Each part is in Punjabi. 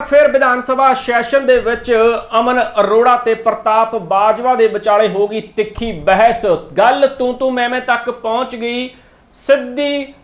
ਫਿਰ ਵਿਧਾਨ ਸਭਾ ਸੈਸ਼ਨ ਦੇ ਵਿੱਚ ਅਮਨ ਅਰੋੜਾ ਤੇ ਪ੍ਰਤਾਪ ਬਾਜਵਾ ਦੇ ਵਿਚਾਲੇ ਹੋ ਗਈ ਤਿੱਖੀ ਬਹਿਸ। ਗੱਲ ਤੂੰ ਤੂੰ ਮੈਂ ਮੈਂ ਤੱਕ ਪਹੁੰਚ ਗਈ, ਸਿੱਧੀ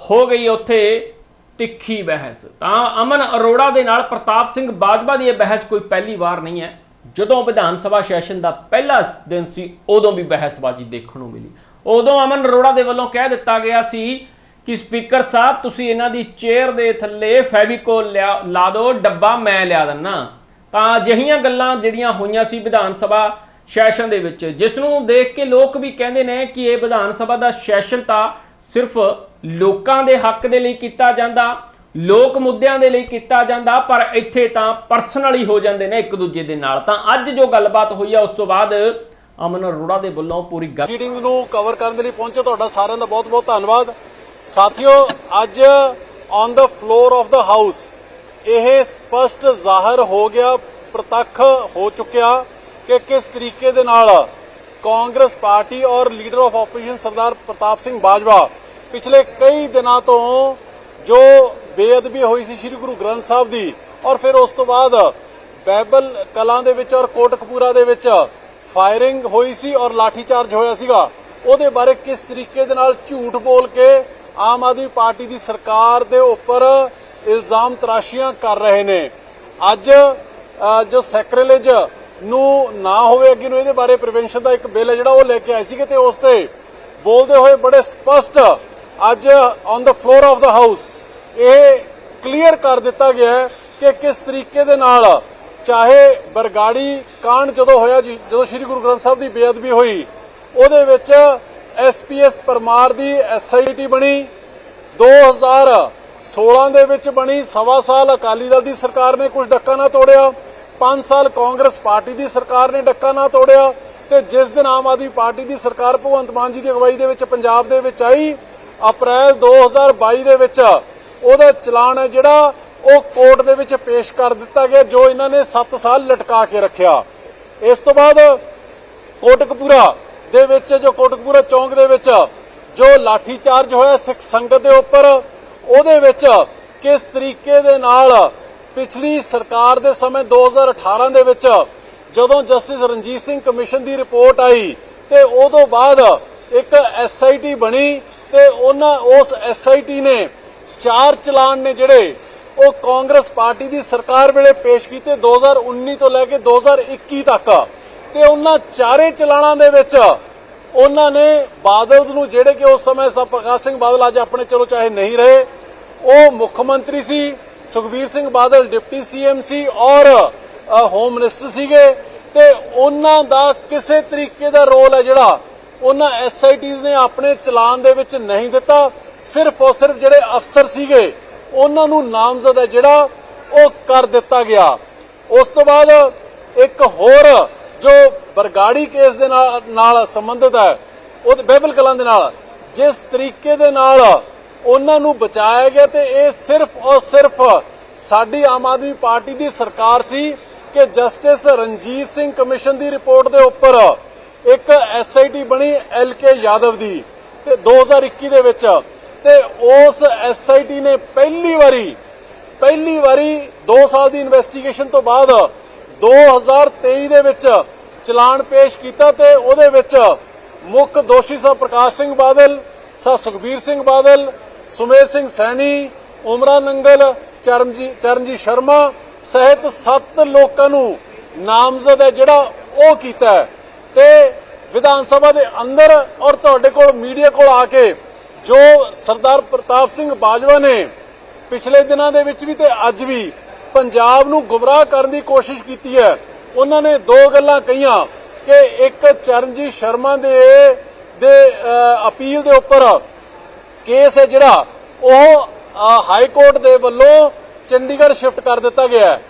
ਹੋ ਗਈ ਉੱਥੇ ਤਿੱਖੀ ਬਹਿਸ। ਤਾਂ ਅਮਨ ਅਰੋੜਾ ਦੇ ਨਾਲ ਪ੍ਰਤਾਪ ਸਿੰਘ ਬਾਜਵਾ ਦੀ ਇਹ ਬਹਿਸ ਕੋਈ ਪਹਿਲੀ ਵਾਰ ਨਹੀਂ ਹੈ। ਜਦੋਂ ਵਿਧਾਨ ਸਭਾ ਸੈਸ਼ਨ ਦਾ ਪਹਿਲਾ ਦਿਨ ਸੀ, ਉਦੋਂ ਵੀ ਬਹਿਸਬਾਜ਼ੀ ਦੇਖਣ ਨੂੰ ਮਿਲੀ। ਉਦੋਂ ਅਮਨ ਅਰੋੜਾ ਦੇ ਵੱਲੋਂ ਕਹਿ ਦਿੱਤਾ ਗਿਆ ਸੀ ਕਿ ਸਪੀਕਰ ਸਾਹਿਬ, ਤੁਸੀਂ ਇਹਨਾਂ ਦੀ ਚੇਅਰ ਦੇ ਥੱਲੇ ਫੈਵੀਕੋਲ ਲਿਆ, ਲਾ ਦਿਓ, ਡੱਬਾ ਮੈਂ ਲਿਆ ਦਿੰਨਾ। ਤਾਂ ਅਜਿਹੀਆਂ ਗੱਲਾਂ ਜਿਹੜੀਆਂ ਹੋਈਆਂ ਸੀ ਵਿਧਾਨ ਸਭਾ ਸੈਸ਼ਨ ਦੇ ਵਿੱਚ, ਜਿਸ ਨੂੰ ਦੇਖ ਕੇ ਲੋਕ ਵੀ ਕਹਿੰਦੇ ਨੇ ਕਿ ਇਹ ਵਿਧਾਨ ਸਭਾ ਦਾ ਸੈਸ਼ਨ ਤਾਂ ਸਿਰਫ ਲੋਕਾਂ ਦੇ ਹੱਕ ਦੇ ਲਈ ਕੀਤਾ ਜਾਂਦਾ, ਲੋਕ ਮੁੱਦਿਆਂ ਦੇ ਲਈ ਕੀਤਾ ਜਾਂਦਾ, ਪਰ ਇੱਥੇ ਤਾਂ ਪਰਸਨਲੀ ਹੋ ਜਾਂਦੇ ਨੇ ਇੱਕ ਦੂਜੇ ਦੇ ਨਾਲ। ਤਾਂ ਅੱਜ ਜੋ ਗੱਲਬਾਤ ਹੋਈ ਆ, ਉਸ ਤੋਂ ਬਾਅਦ ਅਮਨ ਅਰੋੜਾ ਦੇ ਵੱਲੋਂ ਪੂਰੀ ਗੱਲ ਨੂੰ ਕਵਰ ਕਰਨ ਦੇ ਲਈ ਪਹੁੰਚੇ ਤੁਹਾਡਾ ਸਾਰਿਆਂ ਦਾ ਬਹੁਤ-ਬਹੁਤ ਧੰਨਵਾਦ। ਸਾਥੀਓ, ਅੱਜ on the floor of the house ਇਹ ਸਪਸ਼ਟ ਜ਼ਾਹਰ ਹੋ ਗਿਆ, ਪ੍ਰਤੱਖ ਹੋ ਚੁੱਕਿਆ ਕਿ ਕਿਸ ਤਰੀਕੇ ਦੇ ਨਾਲ ਕਾਂਗਰਸ ਪਾਰਟੀ ਔਰ leader of opposition Sardar Pratap Singh Bajwa ਪਿਛਲੇ ਕਈ ਦਿਨਾਂ ਤੋਂ ਜੋ ਬੇਅਦਬੀ ਹੋਈ ਸੀ ਸ੍ਰੀ ਗੁਰੂ ਗ੍ਰੰਥ ਸਾਹਿਬ ਦੀ ਔਰ ਫਿਰ ਉਸ ਤੋਂ ਬਾਅਦ ਬੈਬਲ ਕਲਾਂ ਦੇ ਵਿੱਚ ਔਰ ਕੋਟਕਪੂਰਾ ਦੇ ਵਿੱਚ ਫਾਇਰਿੰਗ ਹੋਈ ਸੀ ਔਰ ਲਾਠੀ ਚਾਰਜ ਹੋਇਆ ਸੀਗਾ, ਉਹਦੇ ਬਾਰੇ ਕਿਸ ਤਰੀਕੇ ਦੇ ਨਾਲ ਝੂਠ ਬੋਲ ਕੇ ਆਮ ਆਦਮੀ ਪਾਰਟੀ ਦੀ ਸਰਕਾਰ ਦੇ ਉੱਪਰ ਇਲਜ਼ਾਮ ਤਰਾਸ਼ੀਆਂ ਕਰ ਰਹੇ ਨੇ। ਅੱਜ ਜੋ ਸੈਕਰੇਲੇਜ ਨੂੰ ਨਾ ਹੋਵੇ ਅੱਗੇ ਨੂੰ ਇਹਦੇ ਬਾਰੇ ਪ੍ਰੀਵੈਂਸ਼ਨ ਦਾ ਇੱਕ ਬਿੱਲ ਹੈ ਜਿਹੜਾ ਉਹ ਲੈ ਕੇ ਆਏ ਸੀਗੇ ਤੇ ਉਸ ਤੇ ਬੋਲਦੇ ਹੋਏ ਬੜੇ ਸਪਸ਼ਟ ਅੱਜ on the floor of the house ਇਹ ਕਲੀਅਰ ਕਰ ਦਿੱਤਾ ਗਿਆ ਹੈ ਕਿ ਕਿਸ ਤਰੀਕੇ ਦੇ ਨਾਲ ਚਾਹੇ ਬਰਗਾੜੀ ਕਾਂਡ ਜਦੋਂ ਹੋਇਆ, ਜਦੋਂ ਸ੍ਰੀ ਗੁਰੂ ਗ੍ਰੰਥ ਸਾਹਿਬ ਦੀ ਬੇਅਦਬੀ ਹੋਈ, ਉਹਦੇ ਵਿੱਚ ਐਸਪੀਐਸ ਪਰਮਾਰ ਦੀ ਐਸਆਈਟੀ ਬਣੀ। 2016 ਦੇ ਵਿੱਚ ਬਣੀ। ਸਵਾ ਸਾਲ ਅਕਾਲੀ ਦਲ ਦੀ ਸਰਕਾਰ ਨੇ ਕੁਝ ਡੱਕਾ ਨਾ ਤੋੜਿਆ। 5 ਸਾਲ ਕਾਂਗਰਸ ਪਾਰਟੀ ਦੀ ਸਰਕਾਰ ਨੇ ਡੱਕਾ ਨਾ ਤੋੜਿਆ ਤੇ ਜਿਸ ਦਿਨ ਆਮ ਆਦਮੀ ਪਾਰਟੀ ਦੀ ਸਰਕਾਰ ਭਗਵੰਤ ਮਾਨ ਜੀ ਦੀ ਅਗਵਾਈ ਦੇ ਵਿੱਚ ਪੰਜਾਬ ਦੇ ਵਿੱਚ ਆਈ, ਅਪ੍ਰੈਲ 2022 ਦੇ ਵਿੱਚ ਉਹਦਾ ਚਲਾਨ ਹੈ ਜਿਹੜਾ ਉਹ ਕੋਰਟ ਦੇ ਵਿੱਚ ਪੇਸ਼ ਕਰ ਦਿੱਤਾ ਗਿਆ, ਜੋ ਇਹਨਾਂ ਨੇ 7 ਸਾਲ ਲਟਕਾ ਕੇ ਰੱਖਿਆ। ਇਸ ਤੋਂ ਬਾਅਦ ਕੋਟਕਪੂਰਾ ਦੇ ਵਿੱਚ ਜੋ ਕੋਟਕਪੂਰਾ ਚੌਂਕ ਦੇ ਵਿੱਚ ਜੋ ਲਾਠੀ ਚਾਰਜ ਹੋਇਆ ਸਿੱਖ ਸੰਗਤ ਦੇ ਉੱਪਰ, ਉਹਦੇ ਵਿੱਚ ਕਿਸ ਤਰੀਕੇ ਦੇ ਨਾਲ ਪਿਛਲੀ ਸਰਕਾਰ ਦੇ ਸਮੇਂ 2018 ਦੇ ਵਿੱਚ ਜਦੋਂ ਜਸਟਿਸ ਰਣਜੀਤ ਸਿੰਘ ਕਮਿਸ਼ਨ ਦੀ ਰਿਪੋਰਟ ਆਈ ਤੇ ਉਦੋਂ ਬਾਅਦ ਇੱਕ ਐਸਆਈਟੀ ਬਣੀ ਤੇ ਉਹਨਾਂ, ਉਸ ਐਸਆਈਟੀ ਨੇ ਚਾਰ ਚਲਾਨ ਨੇ ਜਿਹੜੇ ਉਹ ਕਾਂਗਰਸ ਪਾਰਟੀ ਦੀ ਸਰਕਾਰ ਵੇਲੇ ਪੇਸ਼ ਕੀਤੇ 2019 ਤੋਂ ਲੈ ਕੇ 2021 ਤੱਕ। ਤੇ ਉਹਨਾਂ ਚਾਰੇ ਚਲਾਣਾ ਦੇ ਵਿੱਚ ਉਹਨਾਂ ਨੇ ਬਾਦਲਸ ਨੂੰ ਜਿਹੜੇ ਕਿ ਉਸ ਸਮੇਂ ਸਰ ਪ੍ਰਕਾਸ਼ ਸਿੰਘ ਬਾਦਲ ਅੱਜ ਆਪਣੇ ਚਲੋ ਚਾਹੇ ਨਹੀਂ ਰਹੇ, ਉਹ ਮੁੱਖ ਮੰਤਰੀ ਸੀ, ਸੁਖਬੀਰ ਸਿੰਘ ਬਾਦਲ ਡਿਪਟੀ ਸੀਐਮ ਸੀ ਔਰ ਹੋਮ ਮਿਨਿਸਟਰ ਸੀਗੇ ਤੇ ਉਹਨਾਂ ਦਾ ਕਿਸੇ ਤਰੀਕੇ ਦਾ ਰੋਲ ਹੈ ਜਿਹੜਾ ਉਹਨਾਂ ਐਸਆਈਟੀਜ਼ ਨੇ ਆਪਣੇ ਚਲਾਨ ਦੇ ਵਿੱਚ ਨਹੀਂ ਦਿੱਤਾ, ਸਿਰਫ ਔਰ ਸਿਰਫ ਜਿਹੜੇ ਅਫਸਰ ਸੀਗੇ, ਉਹਨਾਂ ਨੂੰ ਨਾਮਜ਼ਦ ਹੈ ਜਿਹੜਾ ਉਹ ਕਰ ਦਿੱਤਾ ਗਿਆ। ਉਸ ਤੋਂ ਬਾਅਦ ਇੱਕ ਹੋਰ ਜੋ ਬਰਗਾੜੀ ਕੇਸ ਦੇ ਨਾਲ ਨਾਲ ਸੰਬੰਧਿਤ ਹੈ, ਉਹ ਤੇ ਬਾਈਬਲ ਕਲਾਂ ਦੇ ਨਾਲ, ਜਿਸ ਤਰੀਕੇ ਦੇ ਨਾਲ ਉਹਨਾਂ ਨੂੰ ਬਚਾਇਆ ਗਿਆ ਤੇ ਇਹ ਸਿਰਫ ਔਰ ਸਿਰਫ ਸਾਡੀ ਆਮ ਆਦਮੀ ਪਾਰਟੀ ਦੀ ਸਰਕਾਰ ਸੀ ਕਿ ਜਸਟਿਸ ਰਣਜੀਤ ਸਿੰਘ ਕਮਿਸ਼ਨ ਦੀ ਰਿਪੋਰਟ ਦੇ ਉੱਪਰ ਇੱਕ ਐਸਆਈਟੀ ਬਣੀ ਐਲਕੇ ਯਾਦਵ ਦੀ ਤੇ 2021 ਦੇ ਵਿੱਚ ਤੇ ਉਸ ਐਸਆਈਟੀ ਨੇ ਪਹਿਲੀ ਵਾਰੀ ਪਹਿਲੀ ਵਾਰੀ 2 ਸਾਲ ਦੀ ਇਨਵੈਸਟੀਗੇਸ਼ਨ ਤੋਂ ਬਾਅਦ 2023 ਦੇ ਵਿੱਚ ਚਲਾਨ ਪੇਸ਼ ਕੀਤਾ ਤੇ ਉਹਦੇ ਵਿੱਚ ਮੁੱਖ ਦੋਸ਼ੀ ਸਾ ਪ੍ਰਕਾਸ਼ ਸਿੰਘ ਬਾਦਲ, ਸਾ ਸੁਖਬੀਰ ਸਿੰਘ ਬਾਦਲ, ਸੁਮੇਧ ਸਿੰਘ ਸੈਣੀ, ਉਮਰਾ ਨੰਗਲ ਚਰਨਜੀਤ ਚਰਨਜੀਤ ਸ਼ਰਮਾ ਸਹਿਤ 7 ਲੋਕਾਂ ਨੂੰ ਨਾਮਜ਼ਦ ਹੈ ਜਿਹੜਾ ਉਹ ਕੀਤਾ ਤੇ ਵਿਧਾਨ ਸਭਾ ਦੇ ਅੰਦਰ ਔਰ ਤੁਹਾਡੇ ਕੋਲ ਮੀਡੀਆ ਕੋਲ ਆ ਕੇ ਜੋ ਸਰਦਾਰ ਪ੍ਰਤਾਪ ਸਿੰਘ ਬਾਜਵਾ ਨੇ ਪਿਛਲੇ ਦਿਨਾਂ ਦੇ ਵਿੱਚ ਵੀ ਤੇ ਅੱਜ ਵੀ ਪੰਜਾਬ ਨੂੰ ਗੁੰਮਰਾਹ ਕਰਨ ਦੀ ਕੋਸ਼ਿਸ਼ ਕੀਤੀ ਹੈ ਉਹਨਾਂ ਨੇ ਦੋ ਗੱਲਾਂ ਕਹੀਆਂ ਕਿ ਇੱਕ ਚਰਨਜੀਤ ਸ਼ਰਮਾ ਦੇ ਦੇ ਅਪੀਲ ਦੇ ਉੱਪਰ ਕੇਸ ਹੈ ਜਿਹੜਾ, ਉਹ ਹਾਈ ਕੋਰਟ ਦੇ ਵੱਲੋਂ ਚੰਡੀਗੜ੍ਹ ਸ਼ਿਫਟ ਕਰ ਦਿੱਤਾ ਗਿਆ ਹੈ।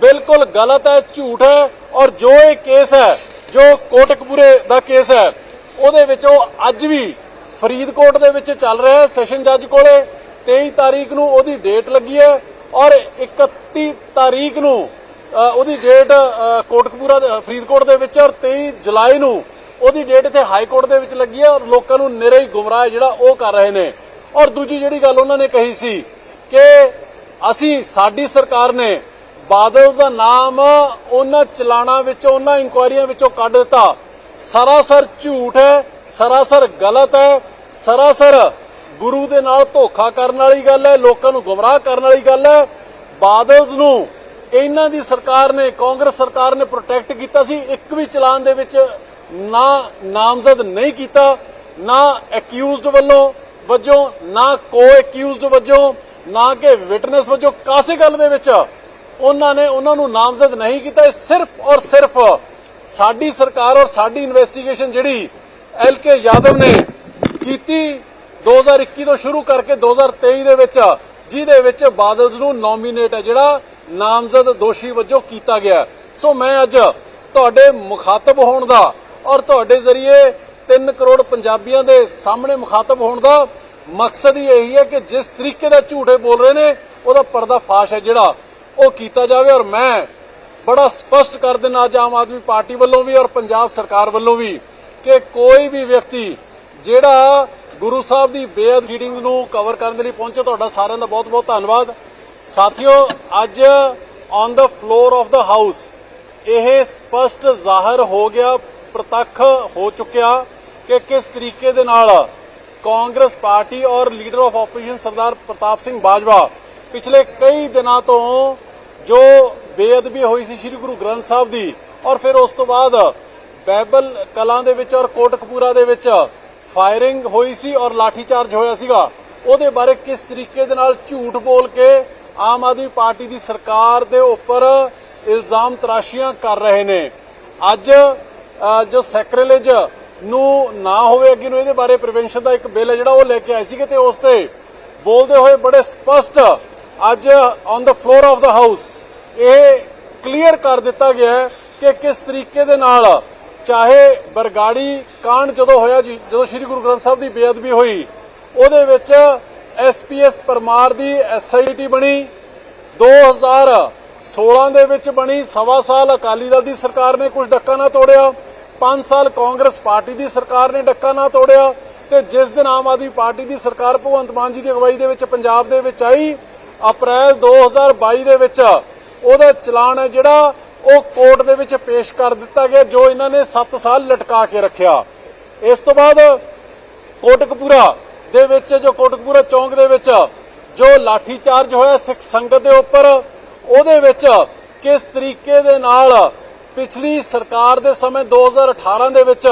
ਬਿਲਕੁਲ ਗਲਤ ਹੈ, ਝੂਠ ਹੈ ਔਰ ਜੋ ਇਹ ਕੇਸ ਹੈ, ਜੋ ਕੋਟਕਪੂਰੇ ਦਾ ਕੇਸ ਹੈ, ਉਹਦੇ ਵਿੱਚ ਉਹ ਅੱਜ ਵੀ ਫਰੀਦਕੋਟ ਦੇ ਵਿੱਚ ਚੱਲ ਰਿਹਾ ਹੈ, ਸੈਸ਼ਨ ਜੱਜ ਕੋਲੇ। 23 ਤਾਰੀਖ ਨੂੰ ਉਹਦੀ ਡੇਟ ਲੱਗੀ ਹੈ ਔਰ 31 ਤਾਰੀਖ ਨੂੰ ਉਹਦੀ ਡੇਟ ਅ, ਕੋਟਕਪੂਰਾ ਦੇ- ਫਰੀਦਕੋਟ ਦੇ ਵਿੱਚ ਔਰ 23 ਜੁਲਾਈ ਨੂੰ ਉਹਦੀ ਡੇਟ ਇੱਥੇ ਹਾਈ ਕੋਰਟ ਦੇ ਵਿੱਚ ਲੱਗੀ ਹੈ ਔਰ ਲੋਕਾਂ ਨੂੰ ਨਿਰੇ ਹੀ ਗੁੰਮਰਾਹ ਜਿਹੜਾ ਉਹ ਕਰ ਰਹੇ ਨੇ। ਔਰ ਦੂਜੀ ਜਿਹੜੀ ਗੱਲ ਉਹਨਾਂ ਨੇ ਕਹੀ ਸੀ ਕਿ ਅਸੀਂ ਸਾਡੀ ਸਰਕਾਰ ਨੇ ਬਾਦਲ ਦਾ ਨਾਮ ਉਹਨਾਂ ਚਲਾਣਾ ਵਿੱਚੋਂ ਉਹਨਾਂ ਇਨਕੁਆਇਰੀਆਂ ਵਿੱਚੋਂ ਕੱਢ ਦਿੱਤਾ। ਸਰਾਸਰ ਝੂਠ ਹੈ ਸਰਾਸਰ ਗਲਤ ਹੈ ਸਰਾਸਰ ਗੁਰੂ ਦੇ ਨਾਲ ਧੋਖਾ ਕਰਨ ਵਾਲੀ ਗੱਲ ਹੈ ਲੋਕਾਂ ਨੂੰ ਗੁੰਮਰਾਹ ਕਰਨ ਵਾਲੀ ਗੱਲ ਹੈ। ਬਾਦਲਸ ਨੂੰ ਇਹਨਾਂ ਦੀ ਸਰਕਾਰ ਨੇ, ਕਾਂਗਰਸ ਸਰਕਾਰ ਨੇ ਪ੍ਰੋਟੈਕਟ ਕੀਤਾ ਸੀ, ਇੱਕ ਵੀ ਚਲਾਨ ਦੇ ਵਿੱਚ ਨਾ ਨਾਮਜ਼ਦ ਨਹੀਂ ਕੀਤਾ, ਨਾ ਅਕਿਊਜ਼ਡ ਵੱਲੋਂ ਵਜੋਂ, ਨਾ ਕੋ ਅਕਿਊਜ਼ਡ ਵਜੋਂ, ਨਾ ਕਿ ਵਿਟਨੈਸ ਵਜੋਂ ਕਾਸੇ ਗੱਲ ਦੇ ਵਿੱਚ ਉਹਨਾਂ ਨੇ ਉਹਨਾਂ ਨੂੰ ਨਾਮਜ਼ਦ ਨਹੀਂ ਕੀਤਾ। ਸਿਰਫ ਔਰ ਸਿਰਫ ਸਾਡੀ ਸਰਕਾਰ ਔਰ ਸਾਡੀ ਇਨਵੈਸਟੀਗੇਸ਼ਨ ਜਿਹੜੀ ਐਲ ਕੇ ਯਾਦਵ ਨੇ ਕੀਤੀ 2021 ਤੋਂ ਸ਼ੁਰੂ ਕਰਕੇ 2023 ਦੇ ਵਿੱਚ, ਜਿਹਦੇ ਵਿੱਚ ਬਾਦਲਸ ਨੂੰ ਨੋਮੀਨੇਟ ਹੈ ਜਿਹੜਾ ਨਾਮਜ਼ਦ ਦੋਸ਼ੀ ਵਜੋਂ ਕੀਤਾ ਗਿਆ। ਸੋ ਮੈਂ ਅੱਜ ਤੁਹਾਡੇ ਮੁਖਾਤਬ ਹੋਣ ਦਾ ਔਰ ਤੁਹਾਡੇ ਜ਼ਰੀਏ 3 ਕਰੋੜ ਪੰਜਾਬੀਆਂ ਦੇ ਸਾਹਮਣੇ ਮੁਖਾਤਬ ਹੋਣ ਦਾ ਮਕਸਦ ਹੀ ਇਹੀ ਹੈ ਕਿ ਜਿਸ ਤਰੀਕੇ ਦਾ ਝੂਠੇ ਬੋਲ ਰਹੇ ਨੇ, ਉਹਦਾ ਪਰਦਾ ਫਾਸ਼ ਹੈ ਜਿਹੜਾ ਉਹ ਕੀਤਾ ਜਾਵੇ ਔਰ ਮੈਂ ਬੜਾ ਸਪਸ਼ਟ ਕਰ ਦੇਣਾ ਅੱਜ ਆਮ ਆਦਮੀ ਪਾਰਟੀ ਵੱਲੋਂ ਵੀ ਔਰ ਪੰਜਾਬ ਸਰਕਾਰ ਵੱਲੋਂ ਵੀ ਕਿ ਕੋਈ ਵੀ ਵਿਅਕਤੀ ਜਿਹੜਾ ਗੁਰੂ ਸਾਹਿਬ ਦੀ ਬੇਅਦ ਰੀਡਿੰਗ ਨੂੰ ਕਵਰ ਕਰਨ ਦੇ ਲਈ ਪਹੁੰਚੇ, ਤੁਹਾਡਾ ਸਾਰਿਆਂ ਦਾ ਬਹੁਤ ਬਹੁਤ ਧੰਨਵਾਦ। ਸਾਥੀਓ, ਅੱਜ on the floor of the house ਇਹ ਸਪਸ਼ਟ ਜ਼ਾਹਰ ਹੋ ਗਿਆ, ਪ੍ਰਤੱਖ ਹੋ ਚੁੱਕਿਆ ਕਿ ਕਿਸ ਤਰੀਕੇ ਦੇ ਨਾਲ ਕਾਂਗਰਸ ਪਾਰਟੀ ਔਰ leader of opposition Sardar Pratap Singh Bajwa ਪਿਛਲੇ ਕਈ ਦਿਨਾਂ ਤੋਂ ਜੋ ਬੇਅਦਬੀ ਹੋਈ ਸੀ ਸ੍ਰੀ ਗੁਰੂ ਗ੍ਰੰਥ ਸਾਹਿਬ ਦੀ ਔਰ ਫਿਰ ਉਸ ਤੋਂ ਬਾਅਦ ਬੈਬਲ ਕਲਾਂ ਦੇ ਵਿੱਚ ਔਰ ਕੋਟਕਪੂਰਾ ਦੇ ਵਿੱਚ ਫਾਇਰਿੰਗ ਹੋਈ ਸੀ ਔਰ ਲਾਠੀਚਾਰਜ ਹੋਇਆ ਸੀਗਾ, ਉਹਦੇ ਬਾਰੇ ਕਿਸ ਤਰੀਕੇ ਦੇ ਨਾਲ ਝੂਠ ਬੋਲ ਕੇ ਆਮ ਆਦਮੀ ਪਾਰਟੀ ਦੀ ਸਰਕਾਰ ਦੇ ਉੱਪਰ ਇਲਜ਼ਾਮ ਤਰਾਸ਼ੀਆਂ ਕਰ ਰਹੇ ਨੇ। ਅੱਜ ਜੋ ਸੈਕਰੇਲੇਜ ਨੂੰ ਨਾ ਹੋਵੇ ਅੱਗੇ ਨੂੰ, ਇਹਦੇ ਬਾਰੇ ਪ੍ਰੀਵੈਂਸ਼ਨ ਦਾ ਇੱਕ ਬਿੱਲ ਹੈ ਜਿਹੜਾ ਉਹ ਲੈ ਕੇ ਆਏ ਸੀਗੇ ਤੇ ਉਸ ਤੇ ਬੋਲਦੇ ਹੋਏ ਬੜੇ ਸਪਸ਼ਟ ਅੱਜ on the floor of the house ਇਹ ਕਲੀਅਰ ਕਰ ਦਿੱਤਾ ਗਿਆ ਹੈ ਕਿ ਕਿਸ ਤਰੀਕੇ ਦੇ ਨਾਲ ਚਾਹੇ ਬਰਗਾੜੀ ਕਾਂਡ ਜਦੋਂ ਹੋਇਆ, ਜਦੋਂ ਸ੍ਰੀ ਗੁਰੂ ਗ੍ਰੰਥ ਸਾਹਿਬ ਦੀ ਬੇਅਦਬੀ ਹੋਈ, ਉਹਦੇ ਵਿੱਚ ਐਸਪੀਐਸ ਪਰਮਾਰ ਦੀ ਐਸਆਈਟੀ ਬਣੀ। 2016 ਦੇ ਵਿੱਚ ਬਣੀ। ਸਵਾ ਸਾਲ ਅਕਾਲੀ ਦਲ ਦੀ ਸਰਕਾਰ ਨੇ ਕੁਝ ਡੱਕਾ ਨਾ ਤੋੜਿਆ। 5 ਸਾਲ ਕਾਂਗਰਸ ਪਾਰਟੀ ਦੀ ਸਰਕਾਰ ਨੇ ਡੱਕਾ ਨਾ ਤੋੜਿਆ ਤੇ ਜਿਸ ਦਿਨ ਆਮ ਆਦਮੀ ਪਾਰਟੀ ਦੀ ਸਰਕਾਰ ਭਗਵੰਤ ਮਾਨ ਜੀ ਦੀ ਅਗਵਾਈ ਦੇ ਵਿੱਚ ਪੰਜਾਬ ਦੇ ਵਿੱਚ ਆਈ, ਅਪ੍ਰੈਲ 2022 ਦੇ ਵਿੱਚ ਉਹਦਾ ਚਲਾਨ ਹੈ ਜਿਹੜਾ ਉਹ ਕੋਰਟ ਦੇ ਵਿੱਚ ਪੇਸ਼ ਕਰ ਦਿੱਤਾ ਗਿਆ, ਜੋ ਇਹਨਾਂ ਨੇ 7 ਸਾਲ ਲਟਕਾ ਕੇ ਰੱਖਿਆ। ਇਸ ਤੋਂ ਬਾਅਦ ਕੋਟਕਪੂਰਾ ਦੇ ਵਿੱਚ, ਜੋ ਕੋਟਕਪੂਰਾ ਚੌਂਕ ਦੇ ਵਿੱਚ, ਜੋ ਲਾਠੀ ਚਾਰਜ ਹੋਇਆ ਸਿੱਖ ਸੰਗਤ ਦੇ ਉੱਪਰ, ਉਹਦੇ ਵਿੱਚ ਕਿਸ ਤਰੀਕੇ ਦੇ ਨਾਲ ਪਿਛਲੀ ਸਰਕਾਰ ਦੇ ਸਮੇਂ 2018 ਦੇ ਵਿੱਚ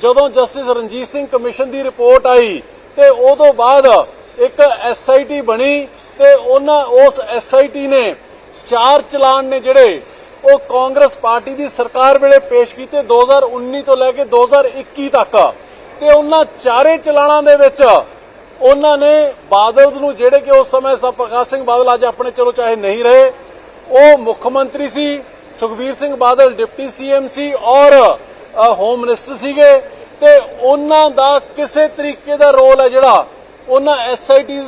ਜਦੋਂ ਜਸਟਿਸ ਰਣਜੀਤ ਸਿੰਘ ਕਮਿਸ਼ਨ ਦੀ ਰਿਪੋਰਟ ਆਈ ਤੇ ਉਦੋਂ ਬਾਅਦ ਇੱਕ ਐਸਆਈਟੀ ਬਣੀ ਤੇ ਉਹਨਾਂ, ਉਸ ਐਸਆਈਟੀ ਨੇ ਚਾਰ ਚਲਾਨ ਨੇ ਜਿਹੜੇ ਉਹ ਕਾਂਗਰਸ ਪਾਰਟੀ ਦੀ ਸਰਕਾਰ ਵੇਲੇ ਪੇਸ਼ ਕੀਤੇ 2019 ਤੋਂ ਲੈ ਕੇ 2021 ਤੱਕ। ਤੇ ਉਹਨਾਂ ਚਾਰੇ ਚਲਾਣਾ ਦੇ ਵਿੱਚ ਉਹਨਾਂ ਨੇ ਬਾਦਲਸ ਨੂੰ ਜਿਹੜੇ ਕਿ ਉਸ ਸਮੇਂ ਸਰ ਪ੍ਰਕਾਸ਼ ਸਿੰਘ ਬਾਦਲ ਅੱਜ ਆਪਣੇ ਚਲੋ ਚਾਹੇ ਨਹੀਂ ਰਹੇ, ਉਹ ਮੁੱਖ ਮੰਤਰੀ ਸੀ, ਸੁਖਬੀਰ ਸਿੰਘ ਬਾਦਲ ਡਿਪਟੀ ਸੀਐਮ ਸੀ ਔਰ ਹੋਮ ਮਿਨਿਸਟਰ ਸੀਗੇ ਤੇ ਉਹਨਾਂ ਦਾ ਕਿਸੇ ਤਰੀਕੇ ਦਾ ਰੋਲ ਹੈ ਜਿਹੜਾ ਉਹਨਾਂ ਐਸਆਈਟੀਜ਼